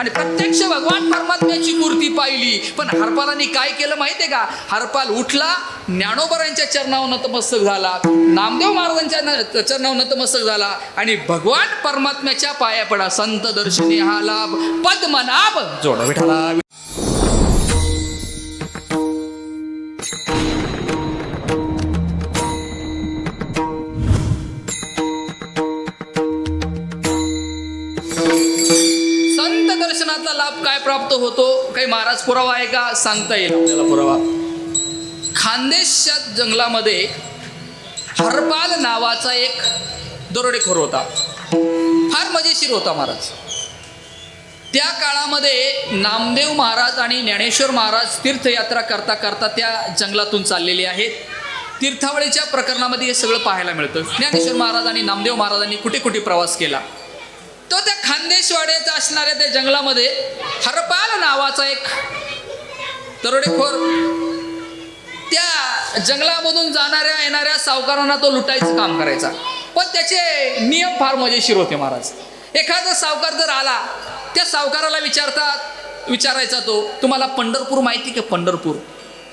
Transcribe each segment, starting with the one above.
आणि प्रत्यक्ष भगवान परमात्म्याची मूर्ती पाहिली. पण हरपालांनी काय केलं माहितीये का? हरपाल उठला ज्ञानोबरांच्या चरणावर नतमस्तक झाला नामदेव महाराजांच्या चरणावर नतमस्तक झाला आणि भगवान परमात्म्याच्या पाया पडा संत दर्शनी हा लाभ पद्मनाभ जोडा विठाला होतो काही महाराज पुरावा आहे का? सांगता येईल आपल्याला पुरावा. खानदेशच्या जंगलामध्ये हरपाल नावाचा एक दरोडेखोर होता. फार मजेशीर होता महाराज. त्या काळामध्ये नामदेव महाराज आणि ज्ञानेश्वर महाराज तीर्थयात्रा करता करता त्या जंगलातून चाललेले आहेत. तीर्थावळीच्या प्रकरणामध्ये हे सगळं पाहायला मिळतं. ज्ञानेश्वर महाराज आणि नामदेव महाराजांनी कुठे कुठे प्रवास केला? तो त्या खानदेशवाड्याचा असणाऱ्या त्या जंगलामध्ये. हरपाल नावाचा एक दरोडेखोर. त्या जंगलामधून जाणाऱ्या येणाऱ्या सावकारांना तो लुटायचं काम करायचा. पण त्याचे नियम फार मजेशीर होते महाराज. एखादा सावकार जर आला त्या सावकाराला विचारतात विचारायचा तो तुम्हाला पंढरपूर माहिती का पंढरपूर?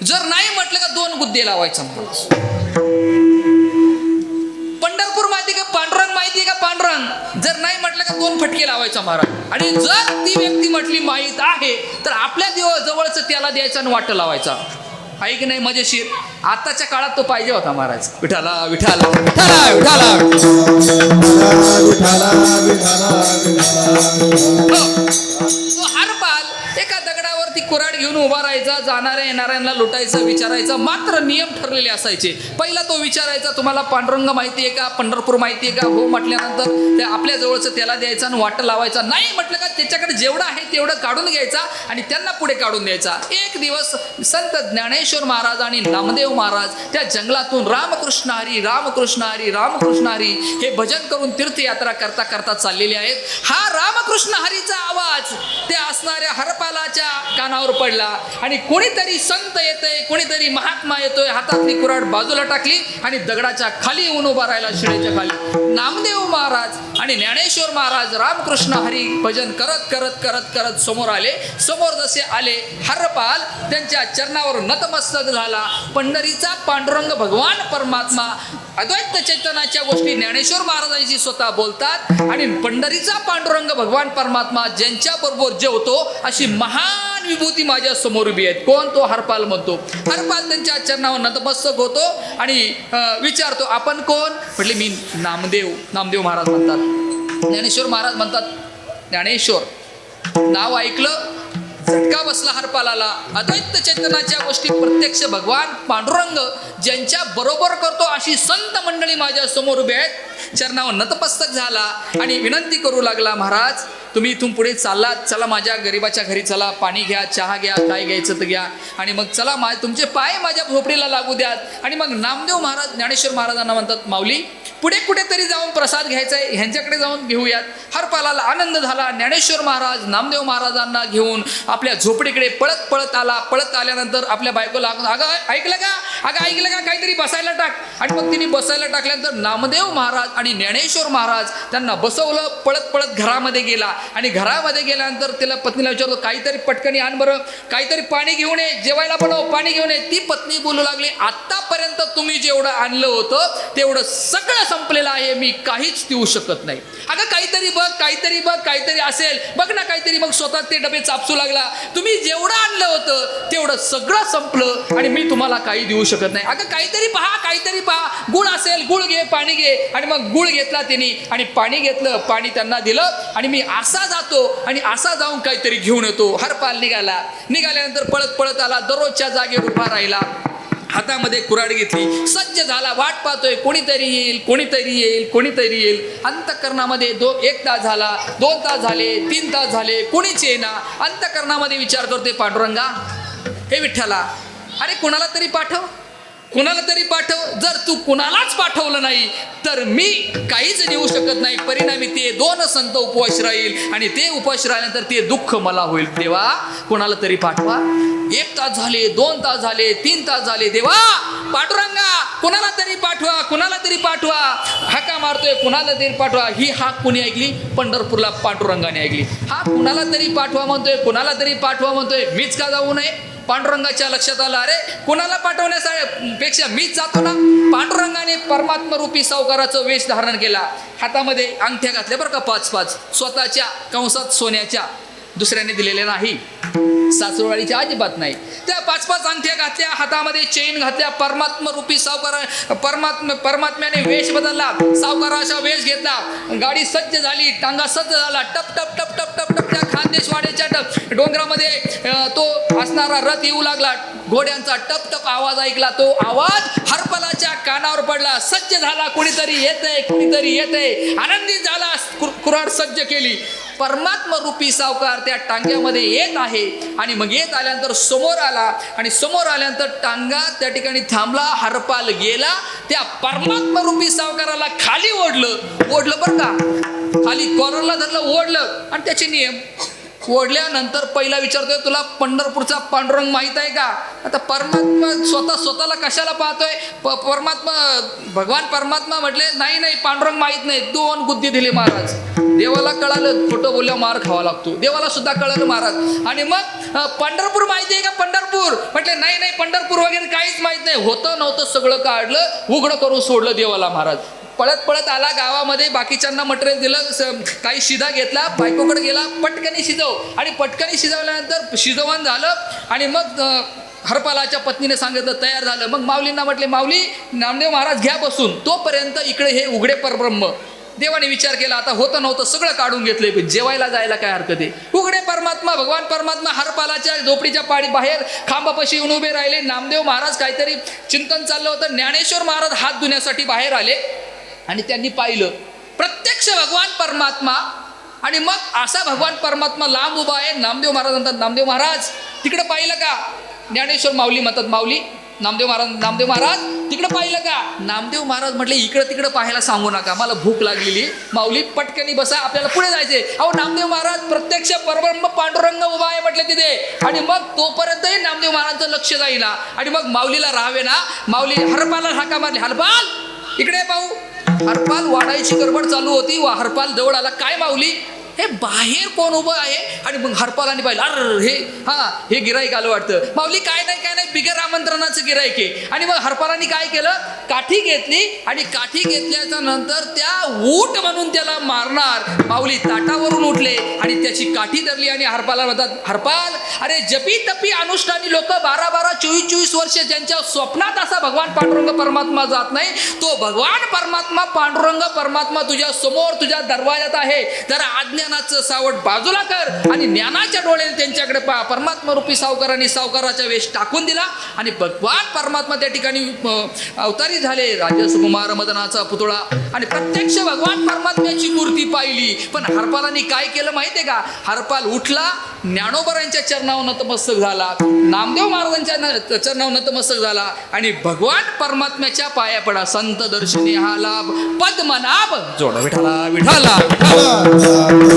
जर नाही म्हटलं का दोन गुद्दे लावायचा महाराज. पांडुरंग जर नाही म्हटलं का दोन फटके लावायचा महाराज. आणि जर ती व्यक्ती म्हटली माहीत आहे तर आपल्या देव जवळच त्याला द्यायचा आणि वाट लावायचा. आहे की नाही मजेशीर? आताच्या काळात तो पाहिजे होता महाराज. विठाला विठाला विठाला विठाला विठाला. विठाला हो. तो हरपाल एका दगडावरती कुऱ्हाड येऊन उभा राहायचा जाणाऱ्या येणाऱ्यांना लुटायचं विचारायचं मात्र नियम ठरलेले असायचे. पहिला तो विचारायचा तुम्हाला पांडुरंग माहिती आहे का? पंढरपूर माहिती आहे का? हो म्हटल्यानंतर ते आपल्या जवळचं त्याला द्यायचं आणि वाट लावायचा. नाही म्हटलं का त्याच्याकडे जेवढं आहे तेवढं काढून घ्यायचा आणि त्यांना पुढे काढून द्यायचा. एक दिवस संत ज्ञानेश्वर महाराज आणि नामदेव महाराज त्या जंगलातून रामकृष्ण हरी रामकृष्ण हरी रामकृष्ण हरी हे भजन करून तीर्थयात्रा करता करता चाललेले आहेत. हा रामकृष्ण हरीचा आवाज त्या असणाऱ्या हरपालाच्या कानावर पडला. आणि कोणीतरी संत येतंय कोणीतरी महात्मा येतोय हातातली कुराड बाजूला टाकली आणि दगडाच्या खाली येऊन उभा राहिला शिळेच्या खाली. नामदेव महाराज आणि ज्ञानेश्वर महाराज रामकृष्ण हरी भजन करत करत करत करत समोर आले. समोर जसे आले हरपाल त्यांच्या चरणावर नतमस्तक झाला. पंढरीचा पांडुरंग भगवान परमात्मा अद्वैत चैतनाच्या गोष्टी ज्ञानेश्वर महाराजांशी स्वतः बोलतात आणि पंढरीचा पांडुरंग भगवान परमात्मा ज्यांच्या बरोबर जेवतो अशी महान विभूती माझ्यासमोर उभी आहेत. कोण तो? हरपाल म्हणतो. हरपाल त्यांच्या चरणावर नतमस्तक होतो आणि विचारतो आपण कोण? म्हटले मी नामदेव नामदेव महाराज म्हणतात. ज्ञानेश्वर महाराज म्हणतात ज्ञानेश्वर नाव ऐकलं झटका बसला हरपालाला. अद्वैत चैतनाच्या गोष्टी प्रत्यक्ष भगवान पांडुरंग ज्यांच्या बरोबर करतो अशी संत मंडळी माझ्यासमोर उभी आहेत. चरणावर नतमस्तक झाला आणि विनंती करू लागला महाराज तुम्ही इथून पुढे चाललात. चला माझ्या गरिबाच्या घरी चला पाणी घ्या चहा घ्या काय घ्यायचं तर घ्या. आणि मग चला मा तुमचे पाय माझ्या झोपडीला लागू द्यात. आणि मग नामदेव महाराज ज्ञानेश्वर महाराजांना म्हणतात माऊली पुढे कुठेतरी जाऊन प्रसाद घ्यायचा आहे ह्यांच्याकडे जाऊन घेऊयात. हरपालाला आनंद झाला. ज्ञानेश्वर महाराज नामदेव महाराजांना घेऊन आपल्या झोपडीकडे पळत पळत आला. पळत आल्यानंतर आपल्या बायकोला लागून अगं ऐकलं का? अगं ऐकलं का? काहीतरी बसायला टाक. आणि मग तिने बसायला टाकल्यानंतर नामदेव महाराज आणि ज्ञानेश्वर महाराज त्यांना बसवलं पळत पळत घरामध्ये गेला. आणि घरामध्ये गेल्यानंतर तिला पत्नीला विचारलं काहीतरी पटकनी आण बरं. काहीतरी पाणी घेऊन ये जेवायला बनव हो, पाणी घेऊन ये. ती पत्नी बोलू लागली आतापर्यंत तुम्ही जेवढं आणलं होतं तेवढं सगळं संपलेलं आहे. मी काहीच देऊ शकत नाही. अगं काहीतरी बघ काहीतरी बघ काहीतरी असेल. बघ ना काहीतरी. मग स्वतः ते डबे चापसू लागला. तुम्ही जेवढं आणलं होतं तेवढं सगळं संपलं आणि मी तुम्हाला काही देऊ शकत नाही. अगं काहीतरी पहा काहीतरी पहा. गुळ असेल गुळ घे पाणी घे. आणि मग गुळ घेतला त्यांनी आणि पाणी घेतलं पाणी त्यांना दिलं. आणि मी असा जातो आणि असा जाऊन काहीतरी घेऊन येतो. हरपाल निघाला. निघाल्यानंतर पळत पळत आला. दररोजच्या जागेवर उभा राहिला. हातामध्ये कुऱ्हाड घेतली. सज्ज झाला. वाट पाहतोय. कोणीतरी येईल कोणीतरी येईल कोणीतरी येईल. अंतकरणामध्ये दो एक तास झाला. दोन तास झाले. तीन तास झाले. कोणीच येईना. अंतकरणामध्ये विचार करतोय पांडुरंगा. हे विठ्ठला. अरे कोणाला तरी पाठव. कुणाला तरी पाठव. जर तू कुणालाच पाठवलं नाही तर मी काहीच नेऊ शकत नाही. परिणामी ते दोन संत उपवास राहील आणि ते उपवास राहिल्यानंतर ते दुःख मला होईल. देवा कुणाला तरी पाठवा. एक तास झाले दोन तास झाले तीन तास झाले. देवा पाठुरंगा कुणाला तरी पाठवा कुणाला तरी पाठवा. हाका मारतोय कुणाला तरी पाठवा. ही हाक कुणी ऐकली? पंढरपूरला पांडुरंगाने ऐकली. हा कुणाला तरी पाठवा म्हणतोय कुणाला तरी पाठवा म्हणतोय मीच का जाऊ नये? पांडुरंगाच्या लक्षात आलं अरे कुणाला पाठवण्यापेक्षा मीच जातो ना? पांडुरंगाने परमात्मा रूपी सावकाराचं वेश धारण केला. हातामध्ये अंगठ्या घातल्या बरं का पाच पाच स्वतःच्या कंसात सोन्याच्या. दुसऱ्याने दिलेल्या नाही. सासूरवाडीची अजिबात नाही. त्या पाच पाच अंगठ्या घातल्या हातामध्ये चेन घातल्या परमात्मा रूपी सावकार परमात्मा परमात्म्याने वेश बदलला. सावकाराचा वेश घेतला. गाडी सज्ज झाली टांगा सज्ज झाला. टप टप टप टप टप टप त्या खानदेशवाड्याच्या टप डोंगरामध्ये तो असणारा रथ येऊ लागला. घोड्यांचा टप टप आवाज ऐकला. तो आवाज हरपलाच्या कानावर पडला. सज्ज झाला. कुणीतरी येतंय कुणीतरी येतंय. आनंदित झाला. कुर- कुराड सज्ज केली. परमात्मा रूपी सावकार त्या टांग्यामध्ये येत आहे. आणि मग येत आल्यानंतर समोर आला. आणि समोर आल्यानंतर टांगा त्या ठिकाणी थांबला हरपाल गेला. त्या परमात्मरूपी सावकाराला खाली ओढलं. ओढलं बरं का? खाली कॉलरला धरलं ओढलं. आणि त्याचे नियम. ओढल्यानंतर पहिला विचारतोय तुला पंढरपूरचा पांडुरंग माहीत आहे का? आता परमात्मा स्वतः स्वतःला कशाला पाहतोय? प परमात्मा भगवान परमात्मा म्हटले नाही नाही पांडुरंग माहीत नाही. दोन बुद्धी दिली महाराज. देवाला कळालं खोटं बोलल्यावर मार खावा लागतो. देवाला सुद्धा कळालं महाराज. आणि मग पंढरपूर माहिती आहे का? पंढरपूर. म्हटले नाही नाही पंढरपूर वगैरे काहीच माहीत नाही. होतं नव्हतं सगळं काढलं उघडं करून सोडलं देवाला महाराज. पळत पळत आला गावामध्ये बाकीच्यांना मटेरियल दिलं काही शिधा घेतला बायकोकडे गेला पटकनी शिजव. आणि पटकनी शिजवल्यानंतर शिजवण झालं आणि मग हरपालाच्या पत्नीने सांगितलं तयार झालं. मग माऊलींना म्हटले माऊली नामदेव महाराज घ्या बसून. तोपर्यंत इकडे हे उघडे परब्रह्म. देवाने विचार केला आता होतं नव्हतं सगळं काढून घेतलंय जेवायला जायला काय हरकत आहे? उघडे परमात्मा भगवान परमात्मा हरपालाच्या झोपडीच्या पाडी बाहेर खांबापाशी येऊन उभे राहिले. नामदेव महाराज काहीतरी चिंतन चाललं होतं. ज्ञानेश्वर महाराज हात धुण्यासाठी बाहेर आले. आणि त्यांनी पाहिलं प्रत्यक्ष भगवान परमात्मा आणि मग असा भगवान परमात्मा लांब उभा आहे नामदेव महाराज म्हणतात नामदेव महाराज तिकडे पाहिलं का? ज्ञानेश्वर माऊली म्हणतात माऊली नामदेव महाराज नामदेव महाराज तिकडे पाहिलं का? नामदेव महाराज म्हटले इकडं तिकडं पाहायला सांगू नका मला भूक लागलेली माऊली पटकनी बसा आपल्याला पुढे जायचे अहो नामदेव महाराज प्रत्यक्ष परब्रह्म पांडुरंग उभा आहे म्हटले तिथे. आणि मग तोपर्यंतही नामदेव महाराजांचं लक्ष जाईना. आणि मग माऊलीला राहावे ना. माऊली हरपाला हाका मारली हरपाल इकडे पाहू. हरपाल वाढायची गडबड चालू होती वा हरपाल जवळ आला. काय माऊली? हे बाहेर कोण उभं आहे? आणि मग हरपालाने पाहिलं अर हे हा हे गिराईक आलं वाटतं. माऊली काय नाही काय नाही बिगर आमंत्रणाचं गिराईक आहे. आणि मग हरपालाने काय केलं? काठी घेतली आणि काठी घेतल्याच्या नंतर त्या ऊट म्हणून त्याला मारणार. माऊली ताटावरून उठले आणि त्याची काठी धरली आणि हरपाला म्हणतात हरपाल अरे जपी तपी अनुष्ठानी लोक बारा बारा चोवीस चोवीस वर्ष ज्यांच्या स्वप्नात असा भगवान पांडुरंग परमात्मा जात नाही तो भगवान परमात्मा पांडुरंग परमात्मा तुझ्या समोर तुझ्या दरवाजात आहे. जरा अज्ञानाचं सावट बाजूला कर आणि ज्ञानाच्या डोळ्याने त्यांच्याकडे पहा. परमात्मा रूपी सावकाराने सावकाराचा वेश टाकून दिला आणि भगवान परमात्मा त्या ठिकाणी अवतारी झाले. राजसकुमार मदनाचा पुतळा आणि प्रत्यक्ष भगवान परमात्म्याची मूर्ती पाहिली. पण हरपालांनी काय केलं माहितीये का? हरपाल उठला ज्ञानोबरांच्या चरणावर नतमस्तक झाला नामदेव महाराजांच्या चरणावर नतमस्तक झाला आणि भगवान परमात्म्याच्या पाया पडा. संत दर्शनी हा लाभ. पद्मनाभ. जोडा विठाला विठाला विठाला